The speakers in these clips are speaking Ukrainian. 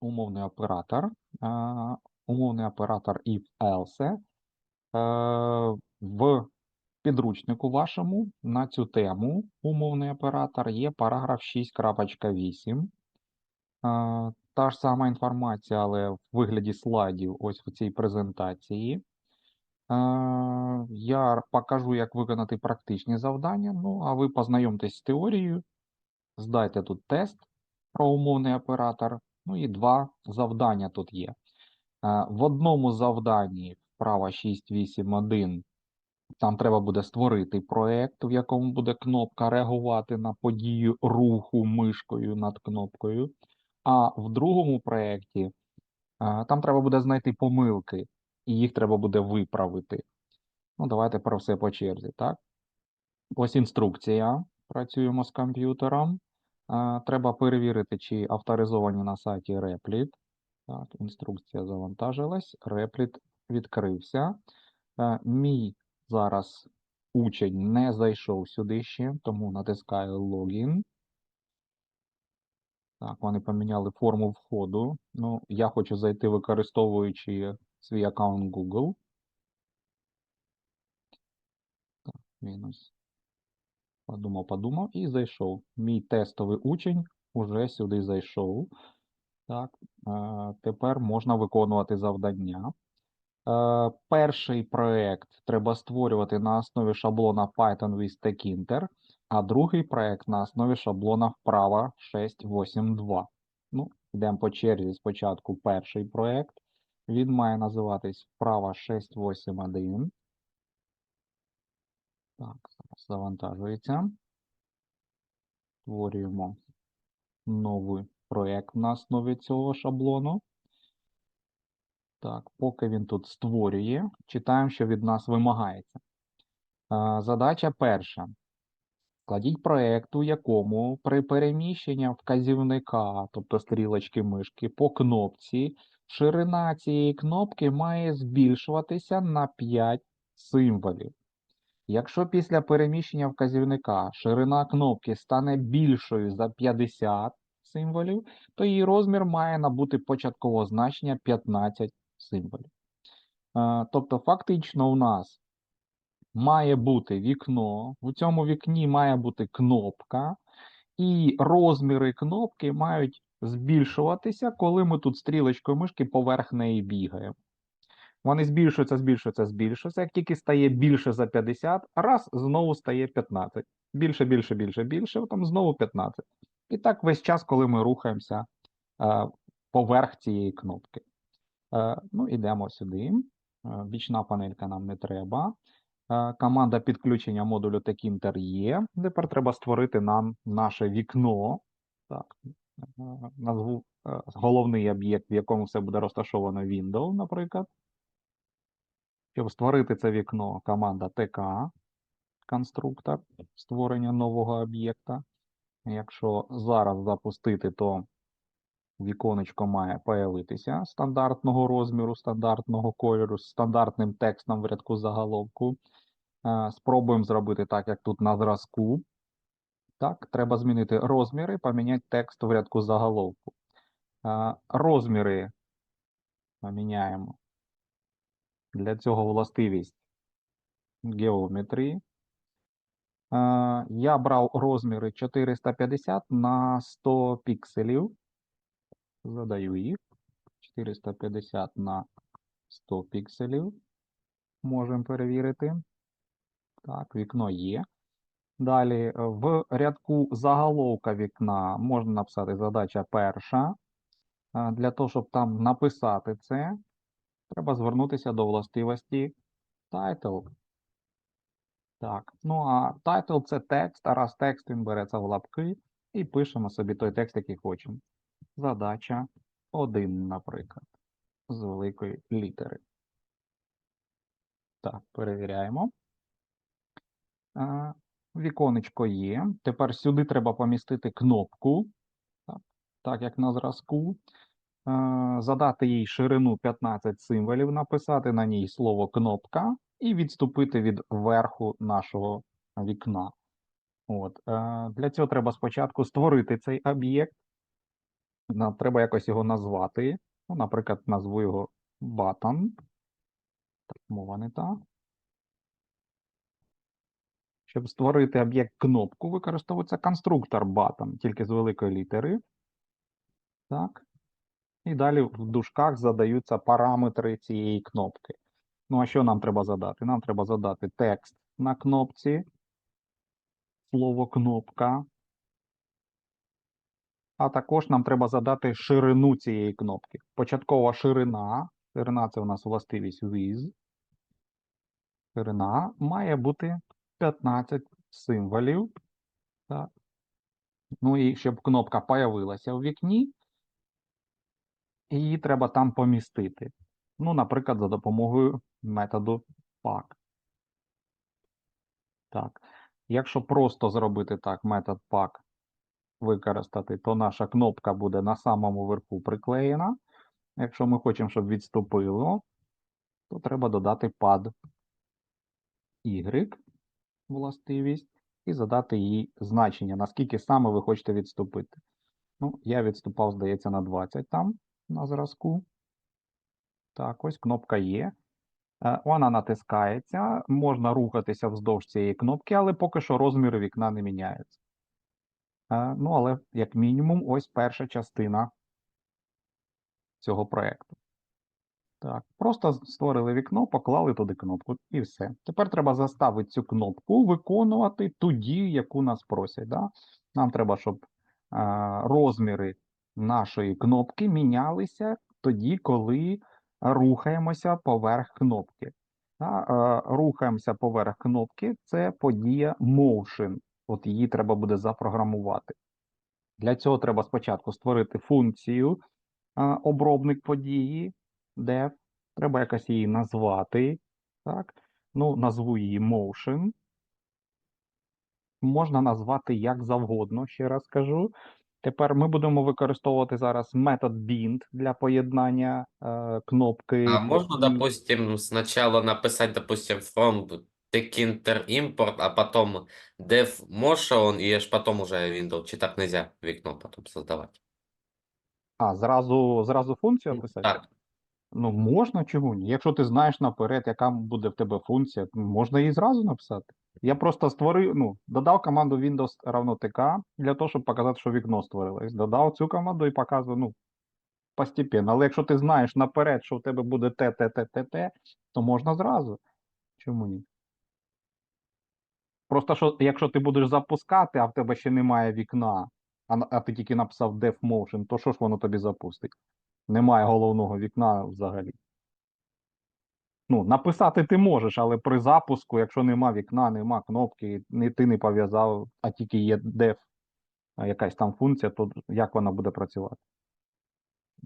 умовний оператор. А, Умовний оператор if else. Е, В підручнику вашому на цю тему умовний оператор є параграф 6.8. А, Та ж сама інформація, але в вигляді слайдів ось в цій презентації. Я покажу, як виконати практичні завдання. Ну, а ви познайомтесь з теорією, здайте тут тест про умовний оператор. Ну і два завдання тут є. Е, В одному завданні вправа 6.8.1 там треба буде створити проєкт, в якому буде кнопка реагувати на подію руху мишкою над кнопкою. А в другому проєкті е, там треба буде знайти помилки, і їх треба буде виправити. Ну, давайте про все по черзі, так? Ось інструкція. Працюємо з комп'ютером. Треба перевірити, чи авторизовані на сайті Replit. Так, інструкція завантажилась, Replit відкрився. Е, Мій зараз учень не зайшов сюди ще, тому натискаю Login. Так, вони поміняли форму входу. Ну, я хочу зайти, використовуючи свій аккаунт Google. Так, мінус. Подумав, подумав і зайшов. Мій тестовий учень уже сюди зайшов. Так, е, тепер можна виконувати завдання. Е, Перший проект треба створювати на основі шаблона Python with Tkinter, а другий проект на основі шаблона вправа 682. Ну, йдемо по черзі. Спочатку перший проект. Він має називатись вправа 681. Так, зараз завантажується. Створюємо новий проект на основі цього шаблону. Так, поки він тут створює, читаємо, що від нас вимагається. Задача перша. Складіть проект, у якому при переміщенні вказівника, тобто стрілочки мишки, по кнопці, ширина цієї кнопки має збільшуватися на 5 символів. Якщо після переміщення вказівника ширина кнопки стане більшою за 50 символів, то її розмір має набути початкового значення 15 символів. Е, Тобто, фактично, у нас має бути вікно, у цьому вікні має бути кнопка, і розміри кнопки мають збільшуватися, коли ми тут стрілочкою мишки поверх неї бігаємо. Вони збільшуються, збільшуються, збільшуються. Як тільки стає більше за 50, раз знову стає 15. Більше, більше, більше, більше, там знову 15. І так весь час, коли ми рухаємося е, поверх цієї кнопки. Е, ну, ідемо сюди. Е, Бічна панелька нам не треба. Е, Команда підключення модулю Tkinter є. Тепер треба створити нам наше вікно. Так, е, назву головний об'єкт, в якому все буде розташовано Windows, наприклад. Щоб створити це вікно, команда TK, конструктор створення нового об'єкта. Якщо зараз запустити, то віконечко має появитися стандартного розміру, стандартного кольору, з стандартним текстом в рядку заголовку. Е, Спробуємо зробити так, як тут на зразку. Так, треба змінити розміри, поміняти текст в рядку заголовку. Е, Розміри поміняємо. Для цього властивість геометрії. Е, Я брав розміри 450 на 100 пікселів. Задаю їх. 450 на 100 пікселів. Можемо перевірити. Так, вікно є. Далі е, в рядку заголовка вікна можна написати задача перша. Е, Для того, щоб там написати це, треба звернутися до властивості title. Так, ну а title це текст, а раз текст він береться в лапки і пишемо собі той текст, який хочемо. Задача 1, наприклад, з великої літери. Так, перевіряємо. Віконечко є. Тепер сюди треба помістити кнопку, так, так як на зразку. А, Задати їй ширину 15 символів, написати на ній слово кнопка і відступити від верху нашого вікна. От. е, Для цього треба спочатку створити цей об'єкт. Нам треба якось його назвати. Ну, наприклад, назву його button. Так, мова не та. Щоб створити об'єкт кнопку, використовується конструктор button, тільки з великої літери. Так. І далі в дужках задаються параметри цієї кнопки. Ну, а що нам треба задати? Нам треба задати текст на кнопці, слово кнопка. А також нам треба задати ширину цієї кнопки. Початкова ширина. Ширина це у нас властивість with. Ширина має бути 15 символів. Так. Ну і щоб кнопка появилася у вікні, її треба там помістити. Ну, наприклад, за допомогою методу pack. Так. Якщо просто зробити так, метод pack використати, то наша кнопка буде на самому верху приклеєна. Якщо ми хочемо, щоб відступило, то треба додати pad y властивість і задати їй значення, наскільки саме ви хочете відступити. Ну, я відступав, здається, на 20 там на зразку. Так, ось кнопка є. Е, Вона натискається, можна рухатися вздовж цієї кнопки, але поки що розміри вікна не міняються. Е, Ну, але як мінімум, ось перша частина цього проєкту. Так, просто створили вікно, поклали туди кнопку і все. Тепер треба заставити цю кнопку виконувати ту дію, яку нас просять. Да? Нам треба, щоб е, розміри нашої кнопки мінялися тоді, коли рухаємося поверх кнопки. Е, рухаємося поверх кнопки це подія motion. От її треба буде запрограмувати. Для цього треба спочатку створити функцію е, обробник події def. Треба якось її назвати. Так? Ну, назву її motion. Можна назвати як завгодно, ще раз кажу. Тепер ми будемо використовувати зараз метод bind для поєднання е, кнопки. А можно, і- допустим, сначала написать, допустим, from tkinter import, а потом dev motion, и аж потом уже Windows, чи так нельзя вікно потом создавать? А, зразу, зразу функцію написати? Так, Ну, можна, чому ні? Якщо ти знаєш наперед, яка буде в тебе функція, можна її зразу написати. Я просто створив, ну, додав команду Windows равно TK для того, щоб показати, що вікно створилось. Додав цю команду і показую, ну, постепенно. Але якщо ти знаєш наперед, що в тебе буде те, те, те, те, те, то можна зразу. Чому ні? Просто що, якщо ти будеш запускати, а в тебе ще немає вікна, а, а ти тільки написав Dev Motion, то що ж воно тобі запустить? Немає головного вікна взагалі. Ну, написати ти можеш, але при запуску, якщо нема вікна, нема кнопки, не, ти не пов'язав, а тільки є а якась там функція, то як вона буде працювати?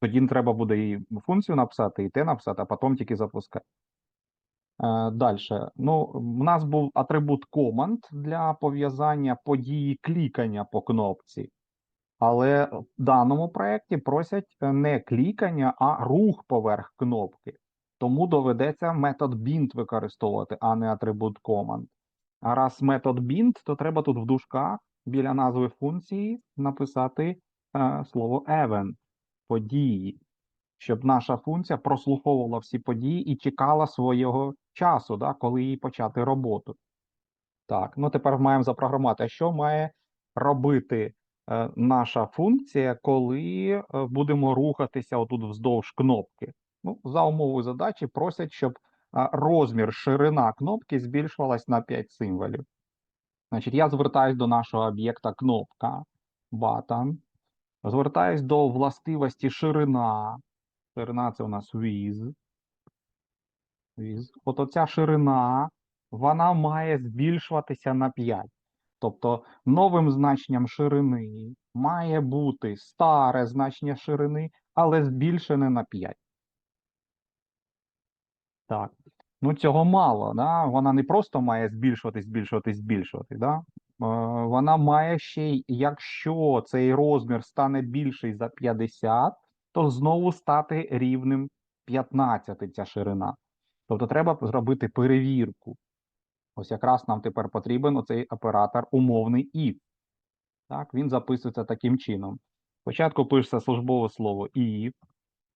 Тоді треба буде і функцію написати, і те написати, а потім тільки запускати. Е, Далі. Ну, у нас був атрибут command для пов'язання події клікання по кнопці. Але в даному проєкті просять е, не клікання, а рух поверх кнопки. Тому доведеться метод bind використовувати, а не атрибут command. А раз метод bind, то треба тут в дужках біля назви функції написати е, слово event події, щоб наша функція прослуховувала всі події і чекала свого часу, да, коли їй почати роботу. Так, ну тепер маємо запрограмувати, що має робити е, наша функція, коли е, будемо рухатися отут вздовж кнопки. Ну, за умовою задачі просять, щоб розмір ширина кнопки збільшувалась на 5 символів. Значить, я звертаюсь до нашого об'єкта кнопка button. Звертаюсь до властивості ширина. Ширина це у нас width. Width. От оця ширина, вона має збільшуватися на 5. Тобто новим значенням ширини має бути старе значення ширини, але збільшене на 5. Так. Ну, цього мало, да? Вона не просто має збільшуватись, збільшуватись, збільшувати, да? Е, Вона має ще якщо цей розмір стане більший за 50, то знову стати рівним 15 ця ширина. Тобто треба зробити перевірку. Ось якраз нам тепер потрібен оцей оператор умовний if. Так, він записується таким чином. Спочатку пишеться службове слово if,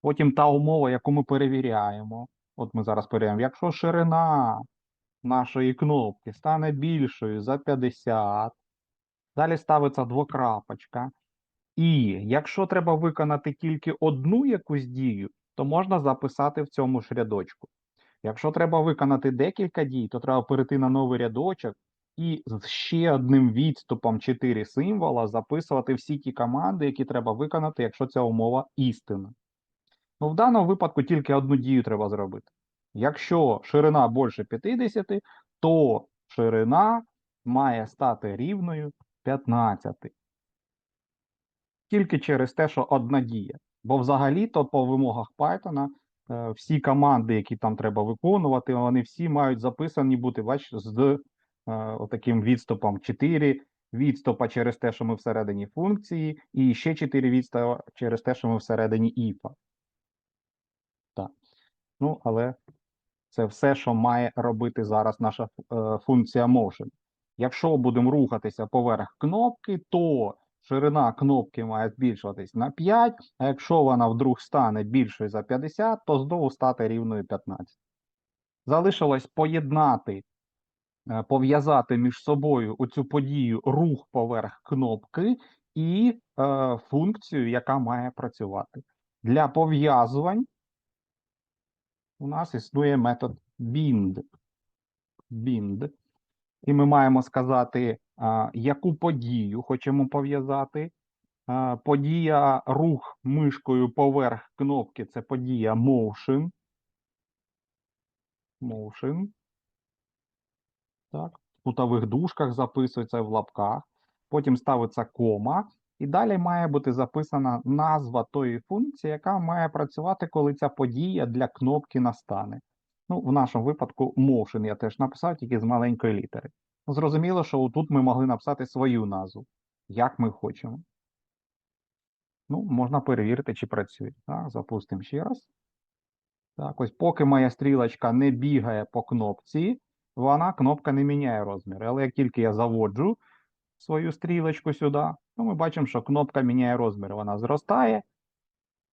потім та умова, яку ми перевіряємо. От ми зараз перевіряємо, якщо ширина нашої кнопки стане більшою за 50, далі ставиться двокрапочка. І якщо треба виконати тільки одну якусь дію, то можна записати в цьому ж рядочку. Якщо треба виконати декілька дій, то треба перейти на новий рядочок і з ще одним відступом 4 символа записувати всі ті команди, які треба виконати, якщо ця умова істина. Ну, в даному випадку тільки одну дію треба зробити. Якщо ширина більше 50, то ширина має стати рівною 15. Тільки через те, що одна дія. Бо взагалі-то по вимогах Python е, всі команди, які там треба виконувати, вони всі мають записані бути, бач, з е, отаким відступом 4 відступа через те, що ми всередині функції, і ще 4 відступа через те, що ми всередині if. Ну, але це все, що має робити зараз наша е, функція motion. Якщо будемо рухатися поверх кнопки, то ширина кнопки має збільшуватись на 5, а якщо вона вдруг стане більшою за 50, то знову стати рівною 15. Залишилось поєднати, е, пов'язати між собою оцю подію рух поверх кнопки і е, функцію, яка має працювати. Для пов'язувань у нас існує метод bind. bind. І ми маємо сказати, яку подію хочемо пов'язати. Подія рух мишкою поверх кнопки це подія motion. Motion. Так. В кутових дужках записується в лапках. Потім ставиться кома. І далі має бути записана назва тої функції, яка має працювати, коли ця подія для кнопки настане. Ну, в нашому випадку motion я теж написав, тільки з маленької літери. Зрозуміло, що тут ми могли написати свою назву, як ми хочемо. Ну, можна перевірити, чи працює. Так, запустимо ще раз. Так, ось поки моя стрілочка не бігає по кнопці, вона кнопка не міняє розмір. Але як тільки я заводжу свою стрілочку сюди, то ми бачимо, що кнопка міняє розмір. Вона зростає.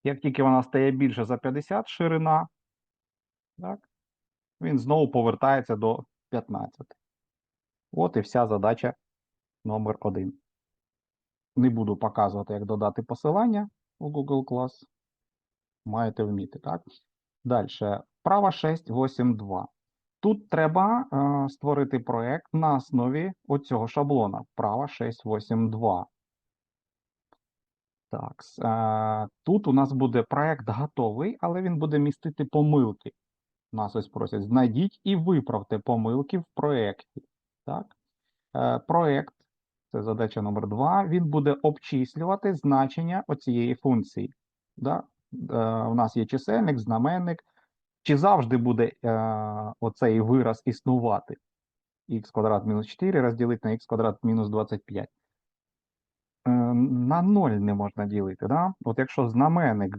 Як тільки вона стає більше за 50 ширина, так, він знову повертається до 15. От і вся задача номер 1. Не буду показувати, як додати посилання у Google Class. Маєте вміти, так? Далі. Права 6.8.2. Тут треба е, створити проєкт на основі оцього шаблона. Права 6.8.2. Так, е, тут у нас буде проєкт готовий, але він буде містити помилки. Нас ось просять, знайдіть і виправте помилки в проєкті. Так? Е, проєкт, це задача номер 2, він буде обчислювати значення оцієї функції. Да? Е, у нас є чисельник, знаменник. Чи завжди буде е, оцей вираз існувати? х квадрат мінус 4 розділити на х квадрат мінус 25. Е, на 0 не можна ділити. Да? От якщо знаменник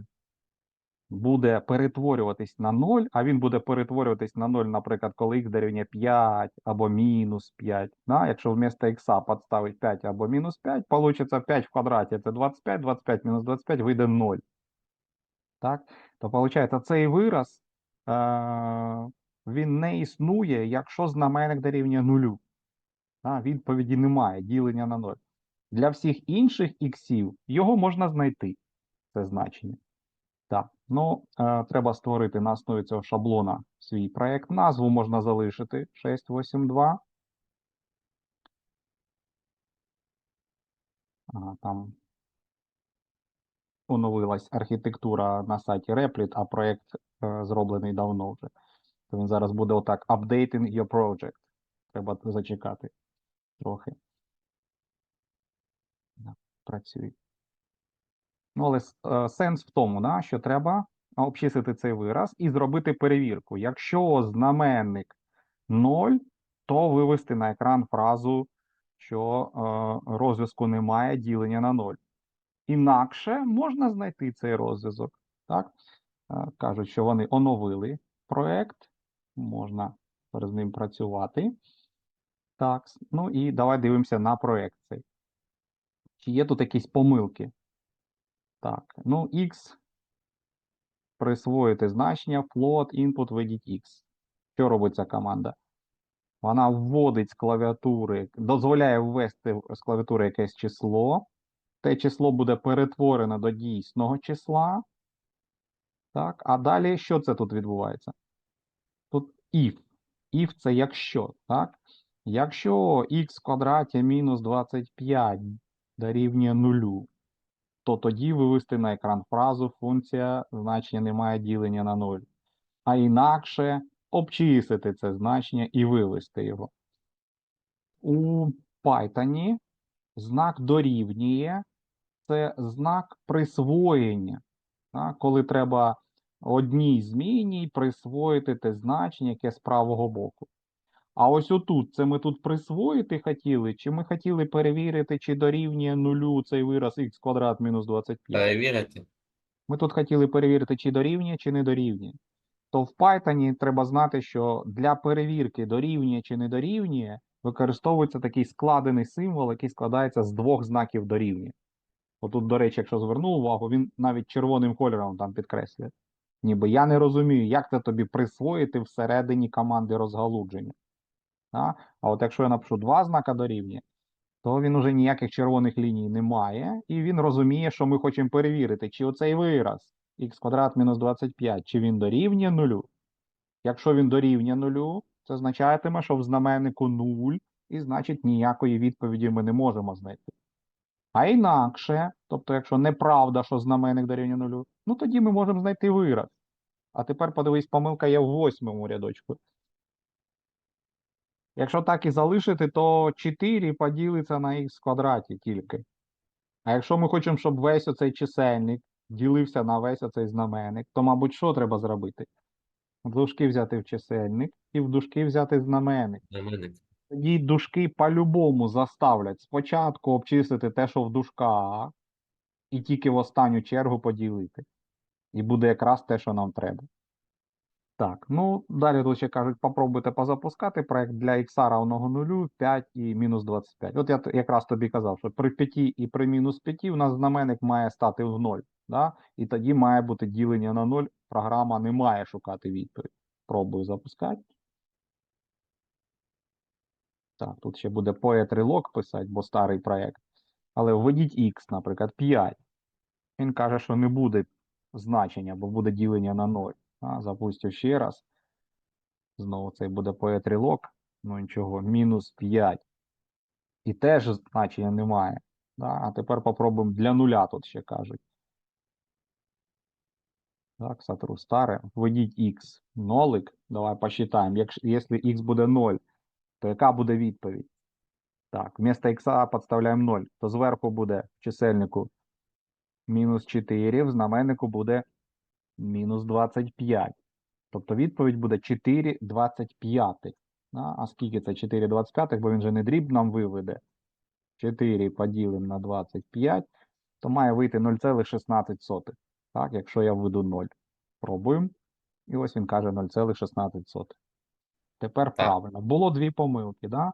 буде перетворюватись на 0, а він буде перетворюватись на 0, наприклад, коли х дорівнює 5 або мінус 5. Да? Якщо вмісто х підставити 5 або мінус 5, получиться 5 в квадраті це 25, 25 мінус 25 вийде 0. Так? То виходить, цей вираз він не існує, якщо знаменник дорівнює 0. Да? Відповіді немає, ділення на 0. Для всіх інших іксів його можна знайти, це значення. Так, ну е, треба створити на основі цього шаблона свій проєкт. Назву можна залишити 682. Ага, там оновилась архітектура на сайті Replit, а проєкт е, зроблений давно вже. То він зараз буде отак updating your project. Треба зачекати трохи. Працює. Ну, але е, сенс в тому, да, що треба обчислити цей вираз і зробити перевірку. Якщо знаменник 0, то вивести на екран фразу, що е, розв'язку немає, ділення на 0. Інакше можна знайти цей розв'язок. Так? Е, Кажуть, що вони оновили проект, можна з ним працювати. Так, ну і давай дивимося на проект цей. Чи є тут якісь помилки? Так, ну, x присвоїти значення float input введіть x. Що робить ця команда? Вона вводить з клавіатури, дозволяє ввести з клавіатури якесь число. Те число буде перетворено до дійсного числа. Так, а далі що це тут відбувається? Тут if. If це якщо, так? Якщо x квадраті мінус 25 дорівнює нулю, то тоді вивести на екран фразу функція значення немає ділення на 0. А інакше обчислити це значення і вивести його. У Python знак дорівнює це знак присвоєння. Так? Коли треба одній зміні присвоїти те значення, яке з правого боку. А ось отут, це ми тут присвоїти хотіли, чи ми хотіли перевірити, чи дорівнює нулю цей вираз х квадрат мінус 25. Перевірити. Ми тут хотіли перевірити, чи дорівнює, чи не дорівнює. То в Python треба знати, що для перевірки дорівнює чи не дорівнює, використовується такий складений символ, який складається з двох знаків дорівнює. Отут, до речі, якщо звернув увагу, він навіть червоним кольором там підкреслює. Ніби я не розумію, як це тобі присвоїти всередині команди розгалудження. А, от якщо я напишу два знака дорівнює, то він уже ніяких червоних ліній не має, і він розуміє, що ми хочемо перевірити, чи оцей вираз х квадрат мінус 25, чи він дорівнює нулю. Якщо він дорівнює нулю, це означатиме, що в знаменнику 0, і значить ніякої відповіді ми не можемо знайти. А інакше, тобто, якщо неправда, що знаменник дорівнює нулю, ну тоді ми можемо знайти вираз. А тепер подивись, помилка є в восьмому рядочку. Якщо так і залишити, то 4 поділиться на х квадраті тільки. А якщо ми хочемо, щоб весь оцей чисельник ділився на весь оцей знаменник, то, мабуть, що треба зробити? В дужки взяти в чисельник і в дужки взяти знаменник. Знаменник. Тоді дужки по-любому заставлять спочатку обчислити те, що в дужках, і тільки в останню чергу поділити. І буде якраз те, що нам треба. Так, ну далі тут ще кажуть, попробуйте позапускати проект для x равного 0, 5 і мінус 25. От я якраз тобі казав, що при 5 і при мінус 5 у нас знаменник має стати в 0. Да? І тоді має бути ділення на 0. Програма не має шукати відповідь. Пробую запускати. Так, тут ще буде poetry log писати, бо старий проект. Але введіть x, наприклад, 5. Він каже, що не буде значення, бо буде ділення на 0. А, запустю ще раз. Знову цей буде poetry log. Ну нічого, мінус 5. І теж значення немає. Да? А тепер попробуємо для нуля тут ще кажуть. Так, сотру старе. Введіть x нолик. Давай посчитаємо. Якщо x буде 0, то яка буде відповідь? Так, вместо x підставляємо 0, то зверху буде в чисельнику мінус 4, в знаменнику буде мінус 25. Тобто відповідь буде 4 25. А скільки це 4 25, бо він же не дріб нам виведе. 4 поділимо на 25, то має вийти 0,16. Так, якщо я введу 0. Пробуємо. І ось він каже 0,16. Тепер правильно. Було дві помилки. Да?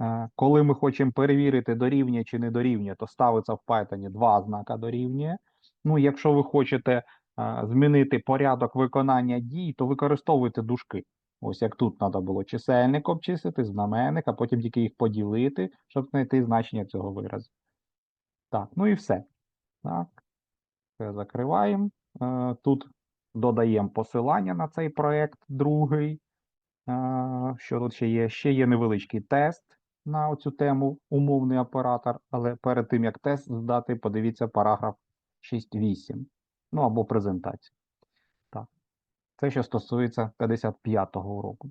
Е, Коли ми хочемо перевірити, дорівнює чи не дорівнює, то ставиться в Python два знака дорівнює. Ну, якщо ви хочете е, змінити порядок виконання дій, то використовуйте дужки. Ось як тут треба було чисельник обчислити, знаменник, а потім тільки їх поділити, щоб знайти значення цього виразу. Так, ну і все. Так. Це закриваємо. Е, Тут додаємо посилання на цей проект другий. Що тут ще є? Ще є невеличкий тест на цю тему умовний оператор, але перед тим як тест здати, подивіться параграф 6.8. Ну або презентацію. Так. Це що стосується 55-го уроку.